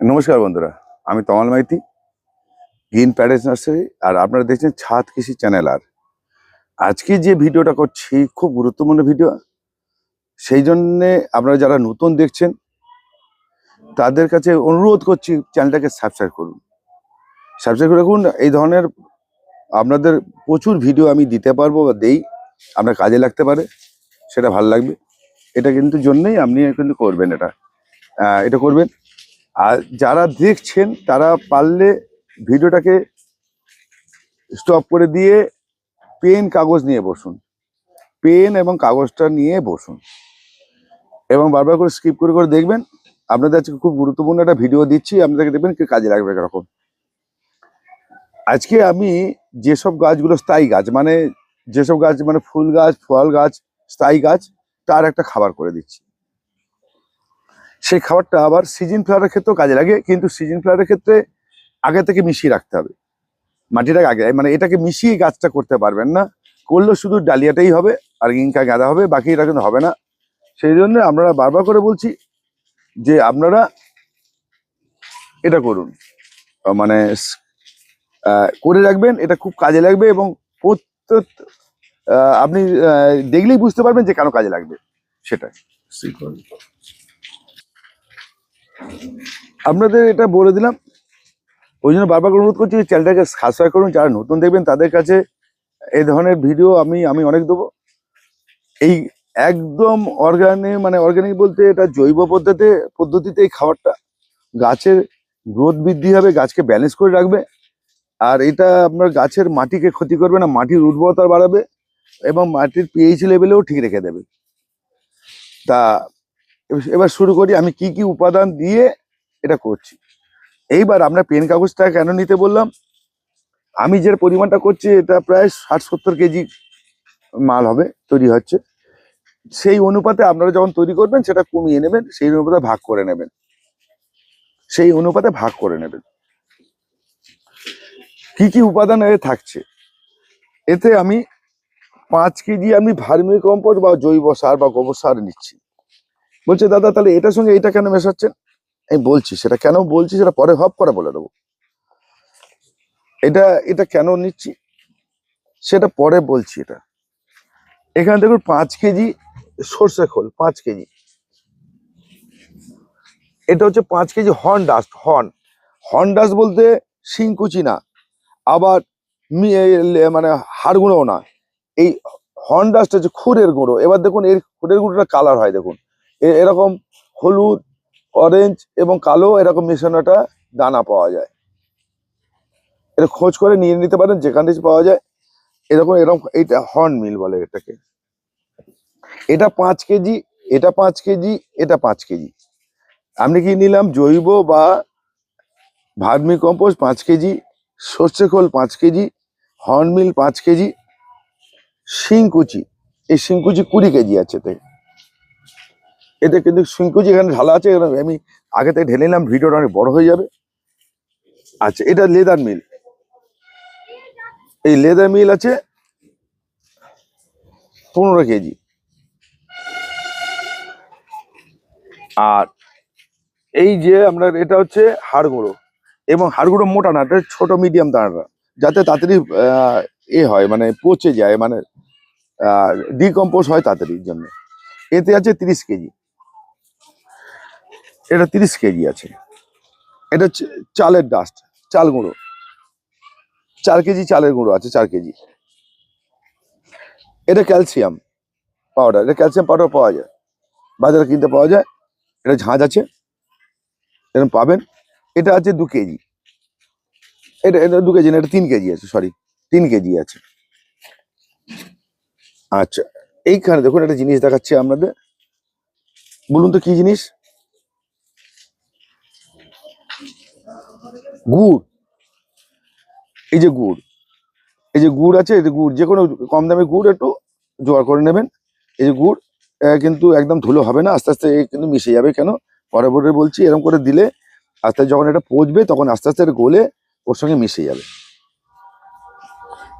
নমস্কার বন্ধুরা, আমি Tamal Maiti, green Paris nursery, আর আপনারা দেখছেন ছাদ কৃষি চ্যানেল আর। আজকে যে ভিডিওটা করছি, খুব গুরুত্বপূর্ণ ভিডিও। সেই জন্যে আপনারা যারা নতুন দেখছেন, তাদের কাছে অনুরোধ করছি চ্যানেলটাকে সাবস্ক্রাইব করুন। সাবস্ক্রাইব করে রাখুন, এই ধরনের আপনাদের প্রচুর ভিডিও আমি দিতে পারব বা দেই, আপনার কাজে লাগতে পারে, সেটা ভালো লাগবে। এটা কিন্তু জন্যই আপনি কিন্তু করবেন এটা। এটা করবেন। আর যারা দেখছেন, তারা পারলে ভিডিওটাকে স্টপ করে দিয়ে পেন কাগজ নিয়ে বসুন। পেন এবং কাগজটা নিয়ে বসুন। এবং বারবার করে স্কিপ করে করে দেখবেন, আপনাদের আজকে খুব গুরুত্বপূর্ণ একটা ভিডিও দিচ্ছি, আপনাদেরকে দেখবেন কি কাজে লাগবে এরকম আজকে আমি যেসব গাছগুলো স্থায়ী গাছ মানে যেসব গাছ মানে ফুল গাছ, ফল গাছ, স্থায়ী গাছ, তার একটা খাবার করে দিচ্ছি। সেই খাবারটা আবার সিজন ফ্লাওয়ারের ক্ষেত্রেও কাজে লাগে, কিন্তু সিজন ফ্লাওয়ারের ক্ষেত্রে আগে থেকে মিশিয়ে রাখতে হবে। মাটিটাকে আগে মানে এটাকে মিশিয়ে গাছটা করতে পারবেন না। করলেও শুধু ডালিয়াটাই হবে, আর ইনকা গাঁদা হবে, বাকি এটা কিন্তু হবে না। সেই জন্য আমরা বারবার করে বলছি যে আপনারা এটা করুন। মানে করে রাখবেন, এটা খুব কাজে লাগবে এবং প্রত্যেক আপনি দেখলেই বুঝতে পারবেন যে কেন কাজে লাগবে। সেটাই। আপনাদের এটা বলে দিলাম। ওই জন্য বারবার অনুরোধ করছি চ্যানেলটাকে সাবস্ক্রাইব করুন। যারা নতুন দেখবেন, তাদের কাছে এই ধরনের ভিডিও আমি আমি অনেক দেবো। এই একদম অর্গানিক মানে অর্গানিক বলতে এটা জৈব পদ্ধতিতে পদ্ধতিতে এই খাবারটা গাছের গ্রোথ বৃদ্ধি হবে, গাছকে ব্যালেন্স করে রাখবে। আর এটা আপনার গাছের মাটিকে ক্ষতি করবে না, মাটির উর্বরতা বাড়াবে এবং মাটির পিএইচ লেভেলেও ঠিক রেখে দেবে। তা এবার- শুরু করি, আমি কি কি উপাদান দিয়ে এটা করছি। এইবার আমরা পেন কাগজটা কেন নিতে বললাম? আমি যে পরিমাণটা করছি, এটা প্রায় ষাট সত্তর কেজি মাল হবে, তৈরি হচ্ছে। সেই অনুপাতে আপনারা যখন তৈরি করবেন, সেটা কমিয়ে নেবেন, সেই অনুপাতে ভাগ করে নেবেন। সেই অনুপাতে ভাগ করে নেবেন। কি কি উপাদান এ থাকছে? এতে আমি পাঁচ কেজি আমি ভার্মি কম্পোস্ট বা জৈব সার বা গোবর সার নিচ্ছি। বলছে, দাদা, তাহলে এটার সঙ্গে এটা কেন মেশাচ্ছেন? আমি বলছি, সেটা কেন বলছি, সেটা পরে হপ করে বলে দেবো। এটা এটা কেন নিচ্ছি? সেটা পরে বলছি এটা। এখানে দেখুন, পাঁচ কেজি সর্ষে খোল, পাঁচ কেজি। এটা হচ্ছে পাঁচ KG horn dust, horn. Horn dust বলতে শিংকুচি না, আবার মানে হাড় গুঁড়োও না। এই হর্ন ডাস্ট হচ্ছে খুরের গুঁড়ো। এবার দেখুন, এর খুরের গুঁড়োটা কালার হয়, দেখুন। এরকম হলুদ অরেঞ্জ এবং কালো এরকম মেশানোটা দানা পাওয়া যায়। এটা খোঁজ করে নিয়ে নিতে পারেন, যেখানে পাওয়া যায়। এরকম এরকম এইটা হর্ন মিল বলে এটাকে। এটা পাঁচ কেজি, এটা পাঁচ কেজি, এটা পাঁচ কেজি। আমি কি নিলাম, জৈব বা ভার্মি কম্পোস্ট পাঁচ কেজি, সর্ষে খোল পাঁচ কেজি হর্ন মিল পাঁচ কেজি, শিংকুচি। এই শিংকুচি কুড়ি কেজি আছে এতে। এতে কিন্তু শিংকুচি এখানে ঢালা আছে এখানে আমি আগে থেকে ঢেলে নিলাম, ভিডিওটা অনেক বড় হয়ে যাবে। আচ্ছা এটা লেদার মিল এই লেদার মিল আছে পনেরো কেজি। আর এই যে আমরা, এটা হচ্ছে হাড় গুঁড়ো এবং হাড় গুঁড়ো মোটা না, এটা ছোট মিডিয়াম দানাটা, যাতে তাড়াতাড়ি এ হয় মানে পচে যায় মানে ডিকম্পোজ হয় তাড়াতাড়ির জন্য। এতে আছে তিরিশ কেজি। এটা তিরিশ কেজি আছে। এটা চালের ডাস্ট চাল গুঁড়ো। চার কেজি চালের গুঁড়ো আছে, চার কেজি। এটা ক্যালসিয়াম পাউডার এটা ক্যালসিয়াম পাউডার পাওয়া যায়। বাজারে কিনতে পাওয়া যায়। এটা ঝাঁজ আছে। এরকম পাবেন। এটা আছে দু কেজি। এটা এটা দু কেজি না, এটা তিন কেজি আছে সরি তিন কেজি আছে। আচ্ছা এইখানে দেখুন একটা জিনিস দেখাচ্ছি আপনাদের। বলুন তো কি জিনিস? গুড়। এই যে গুড়। এই যে গুড় আছে, এই গুড় যে কোনো কম দামে গুড় একটু জোগাড় করে নেবেন। এই যে গুড় কিন্তু একদম ধুলো হবে না, আস্তে আস্তে কিন্তু মিশে যাবে কেন? পরে পরে বলছি, এরকম করে দিলে আস্তে যখন এটা পচবে, তখন আস্তে আস্তে গলে ওর সঙ্গে মিশে যাবে।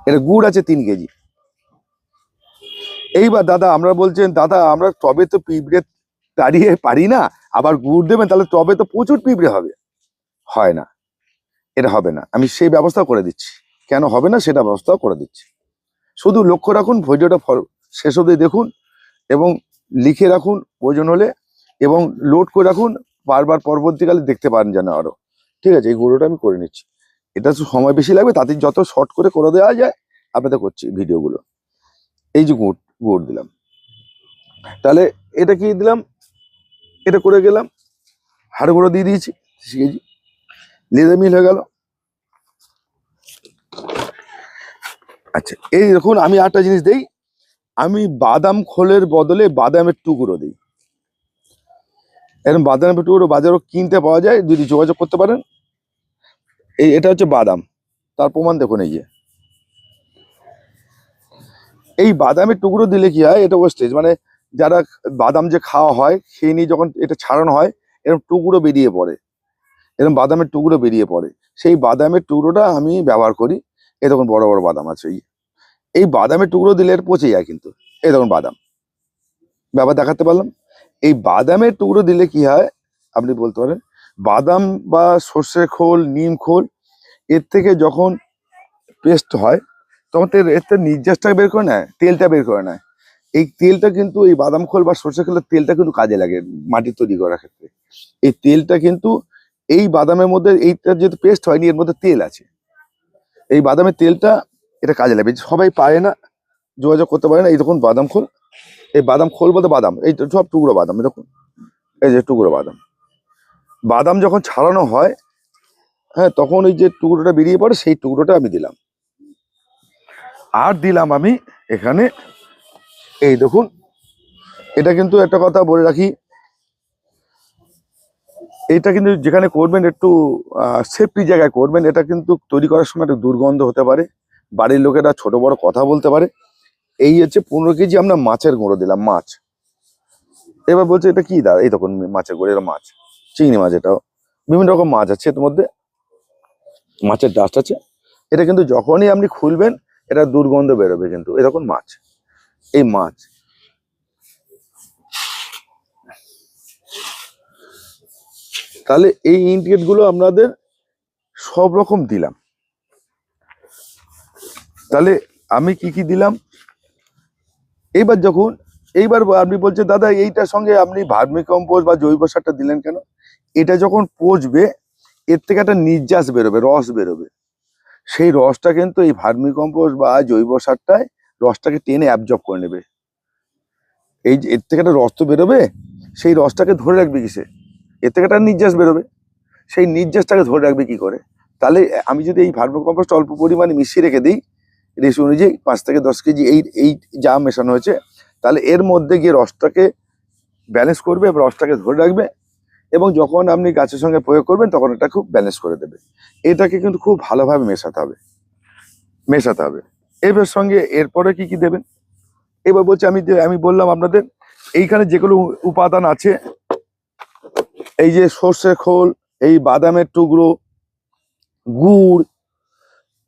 এটা গুড় আছে তিন কেজি। এইবার দাদা, আমরা বলছেন, দাদা, আমরা টবে তো পিঁপড়ে তাড়িয়ে পারি না, আবার গুড় দেবেন, তাহলে টবে তো প্রচুর পিঁপড়ে হবে। হয় না। এটা হবে না। আমি সেই ব্যবস্থা করে দিচ্ছি। কেন হবে না সেটা ব্যবস্থাও করে দিচ্ছি। শুধু লক্ষ্য রাখুন, ভিডিওটা শেষ অবধি দেখুন এবং লিখে রাখুন প্রয়োজন হলে এবং লোড করে রাখুন, বারবার পরবর্তীকালে দেখতে পারেন যেন আরও। ঠিক আছে, এই গুঁড়োটা আমি করে নিচ্ছি। এটা সময় বেশি লাগবে, তাতে যত শর্ট করে করে দেওয়া যায়, আপনাদের করছি ভিডিওগুলো। এই যে গুড় গুড় দিলাম। তাহলে এটা কি দিলাম? এটা করে গেলাম। হাড় গুঁড়ো দিয়ে দিয়েছি কেজি। লেদা মিল হয়ে গেল। আচ্ছা এই দেখুন, আমি একটা জিনিস দেই। আমি বাদাম খোলের বদলে বাদামের টুকরো দিই। এরকম বাদামের টুকরো বাজারও কিনতে পাওয়া যায়, যদি যোগাযোগ করতে পারেন। এই, এটা হচ্ছে বাদাম। তার প্রমাণ দেখুন এই যে। এই বাদামের টুকরো দিলে কি হয়, এটা ওয়েস্টেজ মানে যারা বাদাম যে খাওয়া হয়, সেই নিয়ে যখন এটা ছাড়ানো হয়, এরকম টুকরো বেরিয়ে পড়ে। এরকম বাদামের টুকরো বেরিয়ে পড়ে। সেই বাদামের টুকরোটা আমি ব্যবহার করি। এই তখন বড় বড় বাদাম আছে, এই বাদামের টুকরো দিলে এর পচে যায় কিন্তু। এই তখন বাদাম। ব্যাপার দেখাতে পারলাম? এই বাদামের টুকরো দিলে কি হয়? আপনি বলতে পারেন, বাদাম বা সর্ষে খোল, নিম খোল, এর থেকে যখন পেস্ট হয়, তখন এর থেকে নির্যাসটা বের করে নেয়, তেলটা বের করে নেয়। এই তেলটা কিন্তু, এই বাদাম খোল বা সর্ষে খোলের তেলটা কিন্তু কাজে লাগে মাটি তৈরি করার ক্ষেত্রে। এই তেলটা কিন্তু এই বাদামের মধ্যে এইটা যেহেতু পেস্ট হয়নি, এর মধ্যে তেল আছে। এই বাদামের তেলটা এটা কাজে লাগবে। সবাই পারে না, যোগাযোগ করতে পারে না। এই দেখুন বাদাম খোল। এই বাদাম খোল বলতে বাদাম। এই সব টুকরো বাদাম দেখুন। এই যে টুকরো বাদাম। বাদাম যখন ছাড়ানো হয় হ্যাঁ তখন ওই যে টুকরোটা বেরিয়ে পড়ে, সেই টুকরোটা আমি দিলাম। আর দিলাম আমি এখানে, এই দেখুন। এটা কিন্তু একটা কথা বলে রাখি এটা কিন্তু যেখানে করবেন একটু সেফটি জায়গায় করবেন, এটা কিন্তু তৈরি করার সময় একটা দুর্গন্ধ হতে পারে, বাড়ির লোকেরা ছোট বড় কথা বলতে পারে। এই হচ্ছে পনেরো কেজি আমরা মাছের গুঁড়ো দিলাম, মাছ। এবার বলছে, এটা কি দাদা? এই তখন মাছের গুঁড়ো, এটা মাছ। চিংড়ি মাছ এটাও। বিভিন্ন রকম মাছ আছে এর মধ্যে। মাছের ডাস্ট আছে। এটা কিন্তু যখনই আপনি খুলবেন, এটা দুর্গন্ধ বেরোবে কিন্তু। এরকম মাছ। এই মাছ। তাহলে এই ইনগ্রিডিয়েন্টগুলো আপনাদের সব রকম দিলাম। তাহলে আমি কি কি দিলাম? এইবার যখন, এইবার আপনি বলছেন, দাদা, এইটার সঙ্গে আপনি ভার্মি বা জৈব সারটা দিলেন কেন? এটা যখন পচবে, এর থেকে একটা নির্যাস বেরোবে, রস বেরোবে। সেই রসটা কিন্তু এই ভার্মি কম্পোস্ট বা জৈব সারটায় রসটাকে টেনে অ্যাবজর্ব করে নেবে। এই এর থেকে একটা রস তো বেরোবে, সেই রসটাকে ধরে রাখবে কিসে? এর থেকে একটা নির্যাস বেরোবে। সেই নির্যাসটাকে ধরে রাখবে কি করে? তাহলে আমি যদি এই ভার্মি কম্পোস্ট অল্প পরিমাণে মিশিয়ে রেখে দিই রেশি অনুযায়ী পাঁচ থেকে দশ কেজি এই এই যা মেশানো হয়েছে, তাহলে এর মধ্যে গিয়ে রসটাকে ব্যালেন্স করবে রসটাকে ধরে রাখবে, এবং যখন আপনি গাছের সঙ্গে প্রয়োগ করবেন, তখন এটা খুব ব্যালেন্স করে দেবে। এটাকে কিন্তু খুব ভালোভাবে মেশাতে হবে। মেশাতে হবে। এবার সঙ্গে এরপরে কি কি দেবেন? এবার বলছি আমি আমি বললাম আপনাদের, এইখানে যেগুলো উপাদান আছে এই যে সর্ষে খোল, এই বাদামের টুকরো, গুড়,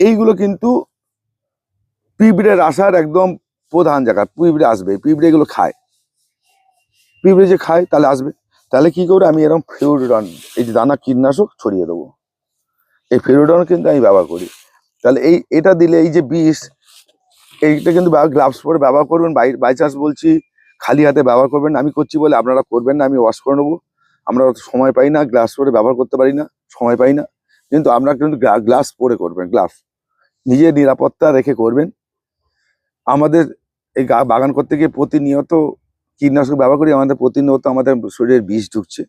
এইগুলো কিন্তু পিঁপড়ের আসার একদম প্রধান জায়গা। পিঁপড়ে আসবে, পিঁপড়ে এগুলো খায়। পিঁপড়ে যে খায়, তাহলে আসবে। তাহলে কি করে আমি এরকম ফিউরিডন এই যে দানা কীটনাশক ছড়িয়ে দেবো। এই ফিউরিডন কিন্তু আমি ব্যবহার করি। তাহলে এই, এটা দিলে এই যে বিষ, এইটা কিন্তু গ্লাভস পরে ব্যবহার করবেন। বাই বাই চান্স বলছি, খালি হাতে ব্যবহার করবেন আমি করছি বলে আপনারা করবেন না, আমি ওয়াশ করে নেব। আমরা সময় পাই না গ্লাস পরে ব্যবহার করতে পারি না, সময় পাই না। কিন্তু আপনারা কিন্তু গ্লাস পরে করবেন গ্লাস নিজের নিরাপত্তা রেখে করবেন। আমাদের এই বাগান করতে গিয়ে প্রতিনিয়ত কীটনাশক ব্যবহার করি, আমাদের প্রতিনিয়ত আমাদের শরীরের বিষ ঢুকছে।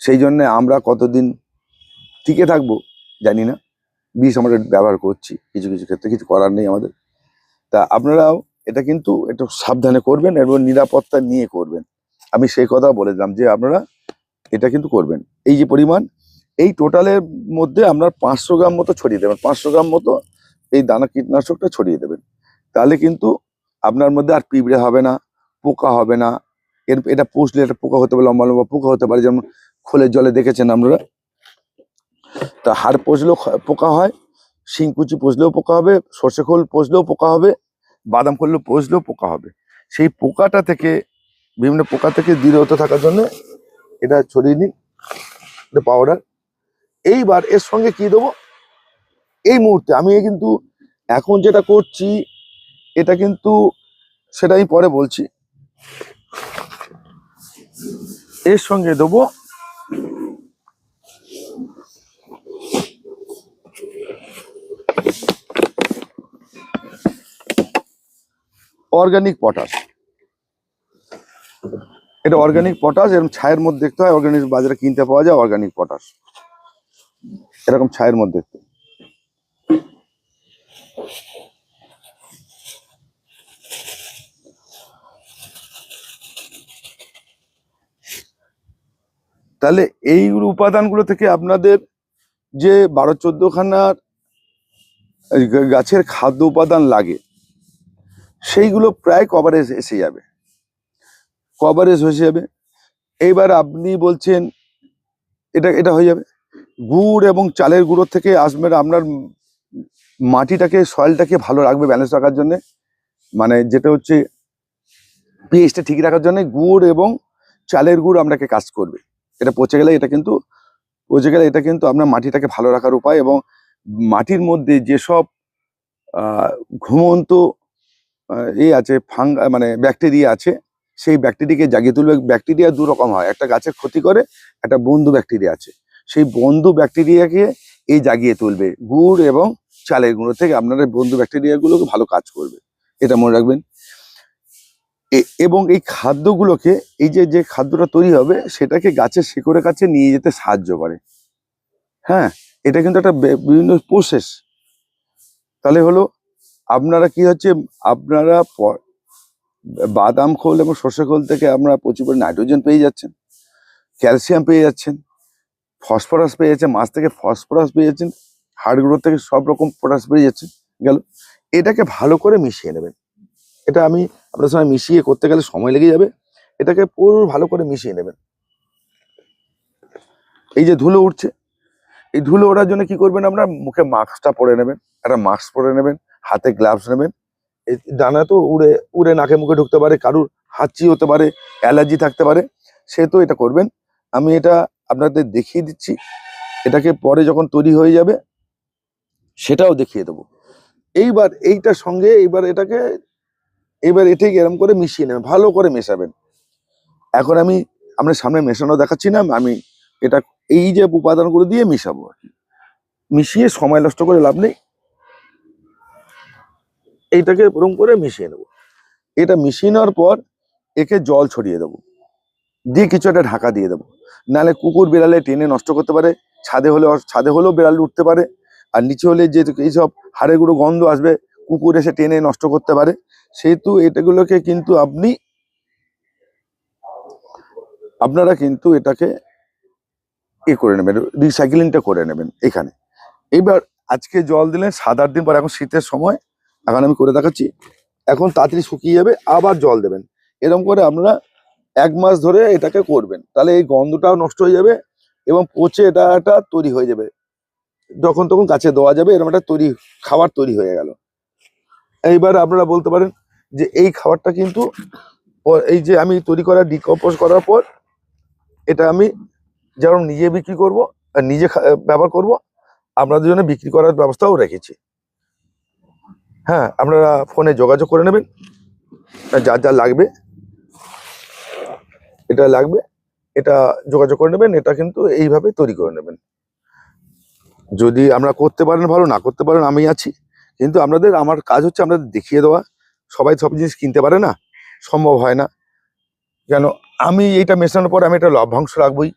সেই জন্য আমরা কতদিন টিকে থাকব জানি না। বিষ আমরা ব্যবহার করছি, কিছু কিছু ক্ষেত্রে কিছু করার নেই আমাদের। তা আপনারাও এটা কিন্তু একটু সাবধানে করবেন এবং নিরাপত্তা নিয়ে করবেন। আমি সেই কথা বলে দিলাম যে আপনারা এটা কিন্তু করবেন। এই যে পরিমাণ, এই টোটালের মধ্যে আপনার পাঁচশো গ্রাম মতো ছড়িয়ে দেবেন। পাঁচশো গ্রাম মতো এই দানা কীটনাশকটা ছড়িয়ে দেবেন। তাহলে কিন্তু আপনার মধ্যে আর পিঁপড়ে হবে না, পোকা হবে না। এর এটা পুষলে এটা পোকা হতে পারে, লম্বা লম্বা পোকা হতে পারে, যেমন খোলের জলে দেখেছেন আপনারা। তা হাড় পচলেও পোকা হয়, শিংকুচি পচলেও পোকা হবে, সর্ষে খোল পচলেও পোকা হবে, বাদাম খোল পচলেও পোকা হবে। সেই পোকাটা থেকে, বিভিন্ন পোকা থেকে বিরত থাকার জন্য এটা ছড়িয়ে নিন এটা পাউডার এইবার এর সঙ্গে কি দেবো? এই মুহূর্তে আমি কিন্তু এখন যেটা করছি, এটা কিন্তু সেটা আমি পরে বলছি। এর সঙ্গে দেবো অর্গানিক পটাশ এটা অর্গানিক পটাশ এরকম ছায়ের মধ্যে দেখতে হয় অর্গানিক বাজারে কিনতে পাওয়া যায় অর্গানিক পটাশ এরকম ছায়ের মধ্যে দেখতে। তাহলে এই উপাদানগুলো থেকে আপনাদের যে বারো চোদ্দ খানার গাছের খাদ্য উপাদান লাগে সেইগুলো প্রায় কভারেজ এসে যাবে। কভারেজ হয়ে যাবে। এইবার আপনি বলছেন, এটা এটা হয়ে যাবে। গুড় এবং চালের গুঁড়ো থেকে আসবে আপনার মাটিটাকে সয়েলটাকে ভালো রাখবে ব্যালেন্স রাখার জন্য। মানে যেটা হচ্ছে পিএইচটা ঠিক রাখার জন্য গুড় এবং চালের গুড় আপনাকে কাজ করবে। এটা পচে গেলে এটা কিন্তু, পচে গেলে এটা কিন্তু আপনার মাটিটাকে ভালো রাখার উপায় এবং মাটির মধ্যে যেসব ঘুমন্ত এ আছে ফাং মানে ব্যাকটেরিয়া আছে সেই ব্যাকটেরিয়াকে জাগিয়ে তুলবে। ব্যাকটেরিয়া দু রকম হয়। একটা গাছের ক্ষতি করে, একটা বন্ধু ব্যাকটেরিয়া আছে। সেই বন্ধু ব্যাকটেরিয়াকে এই জাগিয়ে তুলবে। গুড় এবং চালের গুঁড়ো থেকে আপনার বন্ধু ব্যাকটেরিয়াগুলোকে ভালো কাজ করবে। এটা মনে রাখবেন। এবং এই খাদ্যগুলোকে, এই যে যে খাদ্যটা তৈরি হবে, সেটাকে গাছের শিকড়ের কাছে নিয়ে যেতে সাহায্য করে। হ্যাঁ? এটা কিন্তু একটা বিভিন্ন প্রসেস তাহলে হলো, আপনারা কি হচ্ছে, আপনারা বাদাম খোল এবং সর্ষে খোল থেকে আপনারা প্রচুর নাইট্রোজেন পেয়ে যাচ্ছেন। ক্যালসিয়াম পেয়ে যাচ্ছেন। ফসফরাস পেয়ে যাচ্ছেন। মাছ থেকে ফসফরাস পেয়ে যাচ্ছেন। হাড়গুলো থেকে সব রকম পটাশ পেয়ে যাচ্ছেন। গেল। এটাকে ভালো করে মিশিয়ে নেবেন। এটা আমি আপনার সঙ্গে মিশিয়ে করতে গেলে সময় লেগে যাবে। এটাকে পুরো ভালো করে মিশিয়ে নেবেন। এই যে ধুলো উঠছে। এই ধুলো ওঠার জন্য কি করবেন আপনার? মুখে মাস্কটা পরে নেবেন। একটা মাস্ক পরে নেবেন। হাতে গ্লাভস নেবেন। দানা তো উড়ে উড়ে নাকে মুখে ঢুকতে পারে, কারুর হাঁচি হতে পারে, অ্যালার্জি থাকতে পারে, সে তো এটা করবেন। আমি এটা আপনাদের দেখিয়ে দিচ্ছি। এটাকে পরে যখন তৈরি হয়ে যাবে, সেটাও দেখিয়ে দেবো। এইবার এইটার সঙ্গে এইবার এটাকে এবার এটাকে এরম করে মিশিয়ে নেবেন, ভালো করে মেশাবেন। এখন আমি আপনার সামনে মেশানো দেখাচ্ছি না, আমি এটা এই যে উপাদানগুলো দিয়ে মিশাবো মিশিয়ে সময় নষ্ট করে লাভ নেই। এইটাকে এরকম করে মিশিয়ে নেব। এটা মিশিয়ে নেওয়ার পর একে জল ছড়িয়ে দেবো। দিয়ে কিছু একটা ঢাকা দিয়ে দেবো। নাহলে কুকুর বিড়ালে টেনে নষ্ট করতে পারে, ছাদে হলে ছাদে হলেও বিড়াল উঠতে পারে, আর নিচে হলে যে এইসব হাড়েগুলো গন্ধ আসবে, কুকুর এসে টেনে নষ্ট করতে পারে। সেহেতু এটাগুলোকে কিন্তু আপনি, আপনারা কিন্তু এটাকে এ করে নেবেন রিসাইকেলিংটা করে নেবেন এখানে। এবার আজকে জল দিলেন সাত আট দিন পর, এখন শীতের সময়। এখন আমি করে দেখাচ্ছি। এখন তাড়াতাড়ি শুকিয়ে যাবে, আবার জল দেবেন। এরকম করে আপনারা এক মাস ধরে এটাকে করবেন। তাহলে এই গন্ধটাও নষ্ট হয়ে যাবে এবং পচে এটা একটা তৈরি হয়ে যাবে। যখন তখন গাছে দেওয়া যাবে, এরকম একটা তৈরি খাবার তৈরি হয়ে গেল। এইবার আপনারা বলতে পারেন যে এই খাবারটা কিন্তু এই যে আমি তৈরি করা, ডিকম্পোজ করার পর এটা আমি যেমন নিজে বিক্রি করব, নিজে ব্যবহার করব, আপনাদের জন্য বিক্রি করার ব্যবস্থাও রেখেছি। হ্যাঁ আপনারা ফোনে যোগাযোগ করে নেবেন। যা যা লাগবে, এটা লাগবে, এটা যোগাযোগ করে নেবেন, এটা কিন্তু এইভাবে তৈরি করে নেবেন। যদি আমরা করতে পারেন ভালো, না করতে পারেন আমি আছি। কিন্তু আপনাদের, আমার কাজ হচ্ছে আপনাদের দেখিয়ে দেওয়া। সবাই সব জিনিস কিনতে পারে না, সম্ভব হয় না। কেন, আমি এইটা মেশানোর পর আমি এটা লভ্যাংশ রাখবই।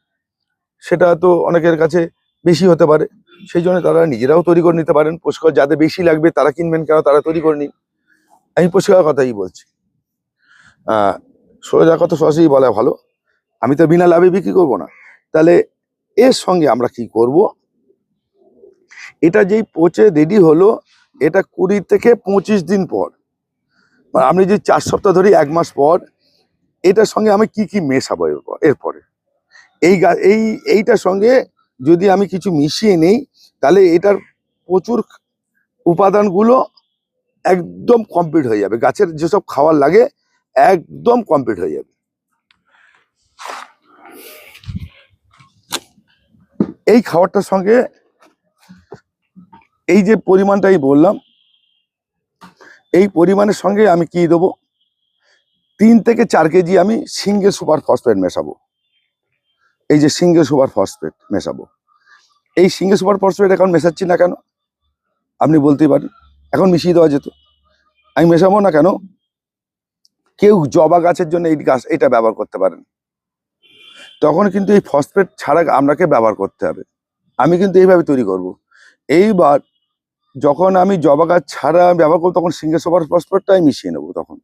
সেটা তো অনেকের কাছে বেশি হতে পারে। সেই জন্য তারা নিজেরাও তৈরি করে নিতে পারেন। পুষ্কর যাদের বেশি লাগবে তারা কিনবেন কেন? তারা তৈরি করে নিন। আমি পুষ্কর কথাই বলছি। সোজা কথা সরাসরি বলা ভালো। আমি তো বিনা লাভে বিক্রি করব না। তাহলে এর সঙ্গে আমরা কি করব? এটা যেই পচে রেডি হলো, এটা কুড়ি থেকে পঁচিশ দিন পর। মানে আপনি যে চার সপ্তাহ ধরে এক মাস পর, এটার সঙ্গে আমি কি কি মেশাবো এরপর? এরপরে। এই গা- এই, এইটার সঙ্গে যদি আমি কিছু মিশিয়ে নেই, তাহলে এটার প্রচুর উপাদানগুলো একদম কমপ্লিট হয়ে যাবে। গাছের যেসব খাবার লাগে, একদম কমপ্লিট হয়ে যাবে। এই খাবারটার সঙ্গে এই যে পরিমাণটা আমি বললাম, এই পরিমাণের সঙ্গে আমি কি দেবো? তিন থেকে চার কেজি আমি সিঙ্গেল সুপার ফসফেট মেশাবো। এই যে সিঙ্গেল সুপার ফসফেট মেশাবো। এই সিঙ্গেল সুপার ফসফেট এখন মেশাচ্ছি না কেন? আপনি বলতেই পারেন। এখন মিশিয়ে দেওয়া যেত। আমি মেশাবো না কেন? কেউ জবা গাছের জন্য এই গাছ, এটা ব্যবহার করতে পারেন। তখন কিন্তু এই ফসফেট ছাড়া আপনাকে ব্যবহার করতে হবে। আমি কিন্তু এইভাবে তৈরি করব। এইবার যখন আমি জবা গাছ ছাড়া আমি ব্যবহার করব, তখন সিঙ্গেল সুপার ফসফেটটাই মিশিয়ে নেব তখন।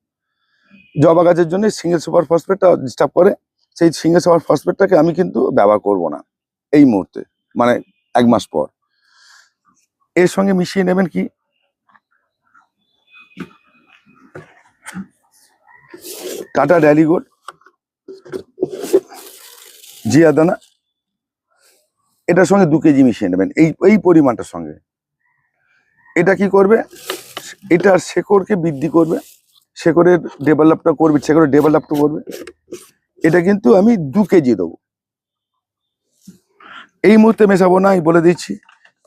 জবা গাছের জন্য সিঙ্গেল সুপার ফসফেটটা ডিস্টার্ব করে সেই সিঙ্গেল সুপার ফসফেটটাকে আমি কিন্তু ব্যবহার করব না, এই মুহূর্তে মানে এক মাস পর। এর সঙ্গে মিশিয়ে নেবেন কি? টাটা ড্যালিগোড জিয়া দানা, এটার সঙ্গে দু কেজি মিশিয়ে নেবেন, এই এই পরিমাণটার সঙ্গে। এটা কি করবে? এটা শেকড়কে বৃদ্ধি করবে, শেকড়ের ডেভেলপটা করবে, শেকড়ের ডেভেলপটা করবে। এটা কিন্তু আমি দু কেজি দেবো। এই মুহূর্তে মেশাবো না বলে দিচ্ছি।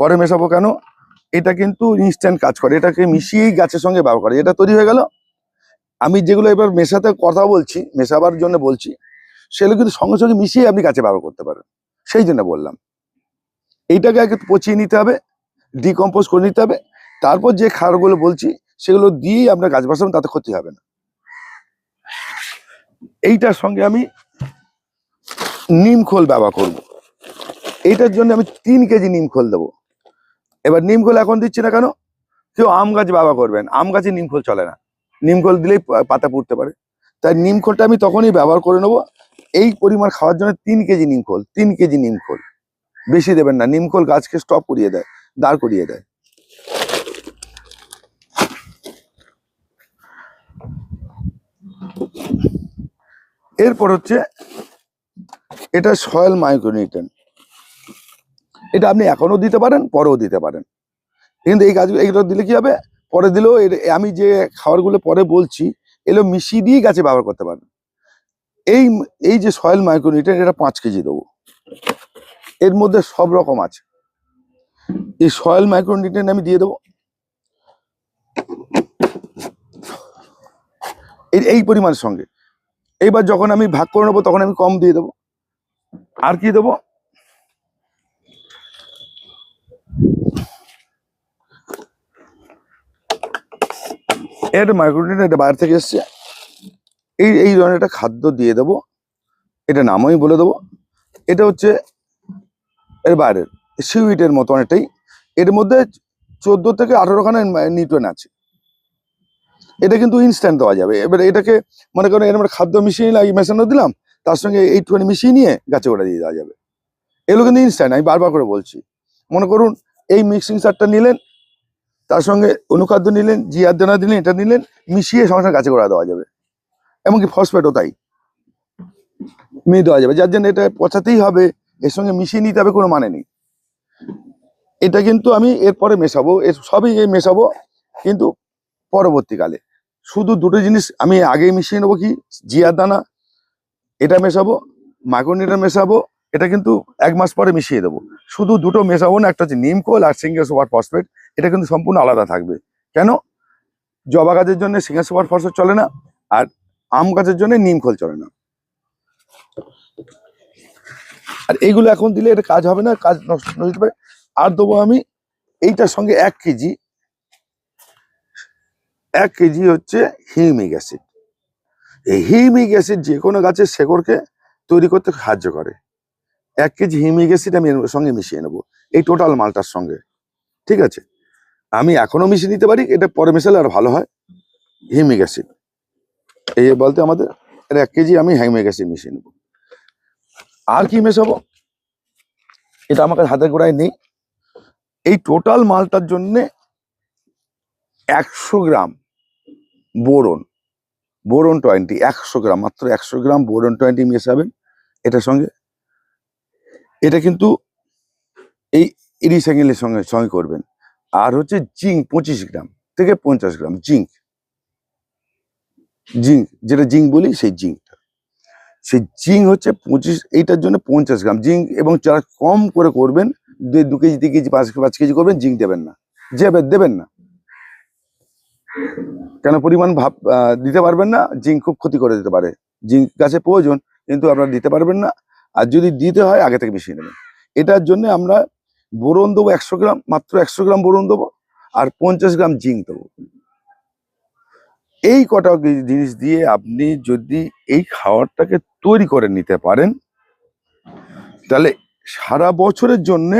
পরে মেশাবো কেন? এটা কিন্তু ইনস্ট্যান্ট কাজ করে। এটাকে মিশিয়েই গাছের সঙ্গে ব্যবহার করে। এটা তৈরি হয়ে গেল। আমি যেগুলো এবার মেশাতে কথা বলছি, মেশাবার জন্য বলছি, সেগুলো কিন্তু সঙ্গে সঙ্গে মিশিয়ে আপনি গাছে ব্যবহার করতে পারেন। সেই জন্য বললাম। এইটাকে আগে পচিয়ে নিতে হবে ডিকম্পোজ করে নিতে হবে। তারপর যে খাবারগুলো বলছি, সেগুলো দিয়েই আপনার গাছ বসাবেন, তাতে ক্ষতি হবে না। এইটার সঙ্গে আমি নিম খোল ব্যবহার করব। এইটার জন্য আমি তিন কেজি নিম খোল দেবো। এবার নিম খোল এখন দিচ্ছি না কেন? কেউ আম গাছ ব্যবহার করবেন। আম গাছে নিম খোল চলে না। নিম খোল দিলেই পাতা পুড়তে পারে। তাই নিম খোলটা আমি তখনই ব্যবহার করে নেব। এই পরিমাণ খাওয়ার জন্য তিন কেজি নিম খোল তিন কেজি নিম খোল বেশি দেবেন না। নিম খোল গাছকে স্টপ করিয়ে দেয়, দাঁড় করিয়ে দেয়। এরপর হচ্ছে এটা সয়েল মাইক্রোনিউট্রেন এটা আপনি এখনও দিতে পারেন, পরেও দিতে পারেন। কিন্তু এই গাছগুলো, এইগুলো দিলে কি হবে? পরে দিলেও আমি যে খাবারগুলো পরে বলছি, এগুলো মিশিয়ে দিয়ে গাছে ব্যবহার করতে পারেন। এই এই যে সয়েল মাইক্রোনিউট্রেন এটা পাঁচ কেজি দেবো। এর মধ্যে সব রকম আছে। এই সয়েল মাইক্রোনিউট্রেন আমি দিয়ে দেবো। এই পরিমাণের সঙ্গে। এইবার যখন আমি ভাগ করে নেব, তখন আমি কম দিয়ে দেবো। আর কি দেবো? এটা মাইক্রোনিউট্রেন এটা বাইরে থেকে এসছে। এই এই ধরনের একটা খাদ্য দিয়ে দেবো। এটা নাম আমি বলে দেবো। এটা হচ্ছে এর বাইরের সিউইটের মতো অনেকটাই। এর মধ্যে চোদ্দ থেকে আঠারো খানা নিউট্রন আছে। এটা কিন্তু ইনস্ট্যান্ট দেওয়া যাবে। এবার এটাকে মনে করেন এর মধ্যে খাদ্য মিশিয়ে এই মেশানো দিলাম, তার সঙ্গে এই এইটুখানি মিশিয়ে নিয়ে গাছে ওটা দিয়ে দেওয়া যাবে। এগুলো কিন্তু ইনস্ট্যান্ট আমি বারবার করে বলছি। মনে করুন, এই মিক্সিং সারটা নিলেন, তার সঙ্গে অনুখাদ্য নিলেন জিয়ার দানা দিলেন, এটা নিলেন, মিশিয়ে সঙ্গে গাছে গোড়া দেওয়া যাবে। এমনকি ফসফেটও তাই। মিয়ে দেওয়া যাবে। যার জন্য এটা পচাতেই হবে, এর সঙ্গে মিশিয়ে নিতে হবে, কোনো মানে নেই। এটা কিন্তু আমি এরপরে মেশাবো, এর সবই মেশাবো, কিন্তু পরবর্তীকালে। শুধু দুটো জিনিস আমি আগেই মিশিয়ে নেব কি? জিয়ার দানা, এটা মেশাবো মাইক্রোনিটা মেশাবো, এটা কিন্তু এক মাস পরে মিশিয়ে দেবো। শুধু দুটো মেশাবো না, একটা হচ্ছে নিমকোল আর সিঙ্গেল সুপার ফসফেট, এটা কিন্তু সম্পূর্ণ আলাদা থাকবে। কেন? জবা গাছের জন্য সিঙ্গেল সুপার ফসফেট চলে না, আর আম গাছের জন্য নিমখোল চলে না। আর এইগুলো এখন দিলে এটা কাজ হবে না, কাজ নষ্ট যেতে পারে। আর দেবো আমি এইটার সঙ্গে এক কেজি এক কেজি হচ্ছে হিউমিক অ্যাসিড। এই হিউমিক অ্যাসিড যে কোনো গাছের শেকড়কে তৈরি করতে সাহায্য করে। এক কেজি হিউমিক অ্যাসিড আমি সঙ্গে মিশিয়ে নেব, এই টোটাল মালটার সঙ্গে। ঠিক আছে? আমি এখনও মিশিয়ে নিতে পারি, এটা পরে মেশালে আর ভালো হয়। Humic acid. এই বলতে আমাদের এক কেজি আমি হিউমিক অ্যাসিড মিশিয়ে নেব। আর কি মেশাবো? এটা আমার কাছে হাতের গোড়ায় নেই। এই টোটাল মালটার জন্যে একশো গ্রাম বোরন বোরন টোয়েন্টি, একশো গ্রাম, মাত্র একশো গ্রাম বোরন টোয়েন্টি মেশাবেন এটার সঙ্গে। এটা কিন্তু এই ইরিসাইকেলের সঙ্গে সঙ্গে করবেন। আর হচ্ছে জিঙ্ক পঁচিশ গ্রাম থেকে পঞ্চাশ গ্রাম, জিঙ্ক। জিঙ্ক, যেটা জিঙ্ক বলি সেই জিঙ্কটা। সেই জিঙ্ক হচ্ছে পঁচিশ, এইটার জন্য পঞ্চাশ গ্রাম। জিঙ্ক এবং যারা কম করে করবেন দু কেজি, তিন কেজি, পাঁচ পাঁচ কেজি করবেন, জিঙ্ক দেবেন না। যে দেবেন না। কেন পরিমাণ ভাব দিতে পারবেন না? জিঙ্ক খুব ক্ষতি করে দিতে পারে। জিঙ্ক গাছে প্রয়োজন, কিন্তু আপনারা দিতে পারবেন না। আর যদি দিতে হয়, আগে থেকে মিশিয়ে নেবেন। এটার জন্য আমরা বোরন দেবো একশো গ্রাম, মাত্র একশো গ্রাম বোরন দেবো, আর পঞ্চাশ গ্রাম জিঙ্ক দেবো। এই কটা জিনিস দিয়ে আপনি যদি এই খাওয়ারটাকে তৈরি করে নিতে পারেন, তাহলে সারা বছরের জন্য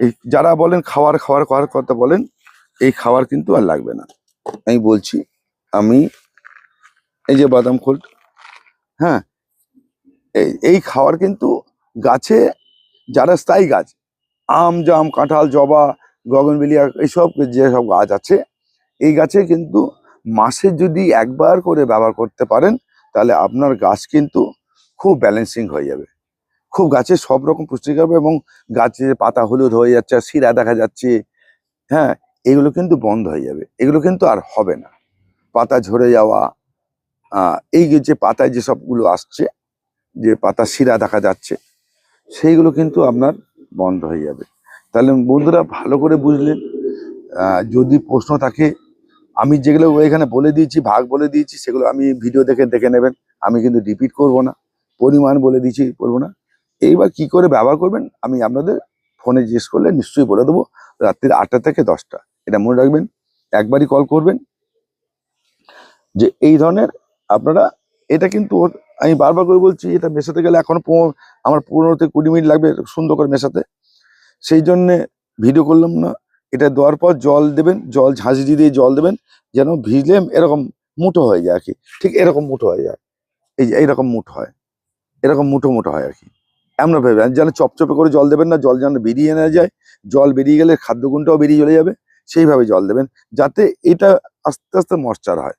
এই যারা বলেন খাওয়ার খাওয়ার খাওয়ার কথা বলেন, এই খাওয়ার কিন্তু আর লাগবে না। আমি বলছি, আমি এই যে বাদাম খোল হ্যাঁ এই খাবার কিন্তু গাছে, যারা স্থায়ী গাছ, আম, জাম, কাঁঠাল, জবা, গগনবেলিয়া, এইসব যেসব গাছ আছে, এই গাছে কিন্তু মাসে যদি একবার করে ব্যবহার করতে পারেন, তাহলে আপনার গাছ কিন্তু খুব ব্যালেন্সিং হয়ে যাবে। খুব গাছে সব রকম পুষ্টিকর হবে এবং গাছের পাতা হলুদ হয়ে যাচ্ছে, শিরা দেখা যাচ্ছে হ্যাঁ এগুলো কিন্তু বন্ধ হয়ে যাবে। এগুলো কিন্তু আর হবে না। পাতা ঝরে যাওয়া এই যে পাতায় যে সবগুলো আসছে, যে পাতা শিরা দেখা যাচ্ছে, সেইগুলো কিন্তু আপনার বন্ধ হয়ে যাবে। তাহলে বন্ধুরা ভালো করে বুঝলেন যদি প্রশ্ন থাকে, আমি যেগুলো এখানে বলে দিয়েছি, ভাগ বলে দিয়েছি, সেগুলো আমি ভিডিও দেখে দেখে নেবেন। আমি কিন্তু রিপিট করব না, পরিমাণ বলে দিয়েছি, করব না। এইবার কি করে ব্যবহার করবেন, আমি আপনাদের ফোনে জিজ্ঞেস করলে নিশ্চয়ই বলে দেবো, রাত্রির আটটা থেকে দশটা। এটা মনে রাখবেন, একবারই কল করবেন যে এই ধরনের আপনারা, এটা কিন্তু আমি বারবার করে বলছি, এটা মেশাতে গেলে এখনও আমার পনেরো থেকে কুড়ি মিনিট লাগবে সুন্দর করে মেশাতে। সেই জন্যে ভিডিও করলাম না, এটা দেওয়ার পর জল দেবেন, জল ঝাঁঝরি দিয়ে জল দেবেন, যেন ভিজলে এরকম মুঠো হয়ে যায় আর কি। ঠিক এরকম মুঠো হয়ে যায়। এই যে এইরকম মুঠো হয়। এরকম মুঠো মুঠো হয় আর কি। এমন ভেবে যেন চপচপে করে জল দেবেন না, জল যেন বেরিয়ে না যায়। জল বেরিয়ে গেলে খাদ্যগুণটাও বেরিয়ে চলে যাবে। সেইভাবে জল দেবেন যাতে এটা আস্তে আস্তে মশ্চার হয়।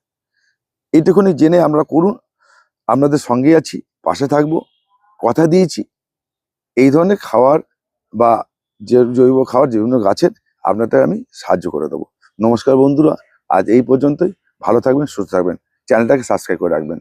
এইটুকুনি জেনে আমরা করুন। আপনাদের সঙ্গে আছি, পাশে থাকব, কথা দিয়েছি। এই ধরনের খাওয়ার বা যে জৈব খাবার বিভিন্ন গাছের আপনাদের আমি সাহায্য করে দেবো। নমস্কার বন্ধুরা, আজ এই পর্যন্তই। ভালো থাকবেন, সুস্থ থাকবেন। চ্যানেলটাকে সাবস্ক্রাইব করে রাখবেন।